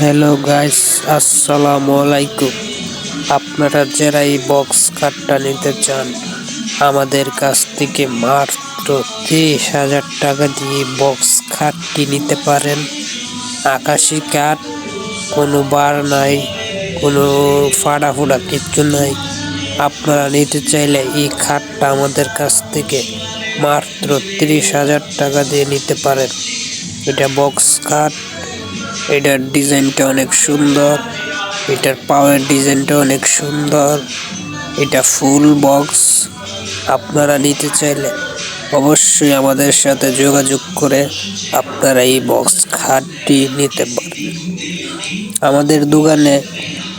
Hello guys আসসালামু আলাইকুম আপনারা যারা এই বক্স কার্ডটা নিতে চান, আমাদের কাছ থেকে মাত্র তিরিশ হাজার টাকা দিয়ে বক্স খাটটি নিতে পারেন। আকাশি কাঠ, কোনো বার নাই, কোনো ফাড়া ফুড়া কিচ্ছু নাই। আপনারা নিতে চাইলে এই খাটটা আমাদের কাছ থেকে মাত্র তিরিশ হাজার টাকা দিয়ে নিতে পারেন। এটা বক্স খাট এটার ডিজাইনটা অনেক সুন্দর, এটার পাওয়ার ডিজাইনটা অনেক সুন্দর, এটা ফুল বক্স আপনারা নিতে চাইলে অবশ্যই আমাদের সাথে যোগাযোগ করে আপনারা এই বক্স খাটটি নিতে পারেন আমাদের দোকানে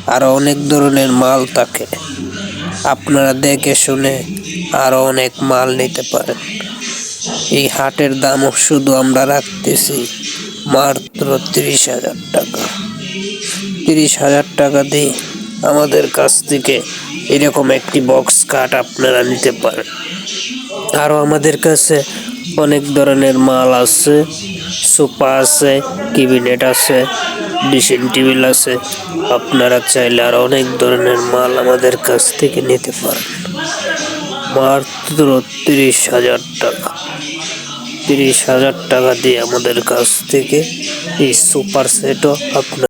আরও অনেক ধরনের মাল থাকে। আপনারা দেখে শুনে আরও অনেক মাল নিতে পারেন। এই হাটের দামও শুধু আমরা রাখতেছি। মাত্র তিরিশ হাজার টাকা। তিরিশ হাজার টাকা দিয়ে আমাদের কাছ থেকে এরকম একটি বক্স কাট আপনারা নিতে পারেন। আরও আমাদের কাছে অনেক ধরনের মাল আছে, সোফা আছে ক্যাবিনেট আছে ড্রেসিং টেবিল আছে। আপনারা চাইলে আর অনেক ধরনের মাল আমাদের কাছ থেকে নিতে পারেন। মাত্র তিরিশ হাজার টাকা। তিরিশ হাজার টাকা দিয়ে আমাদের কাছ থেকে এই সুপার সেটও আপনার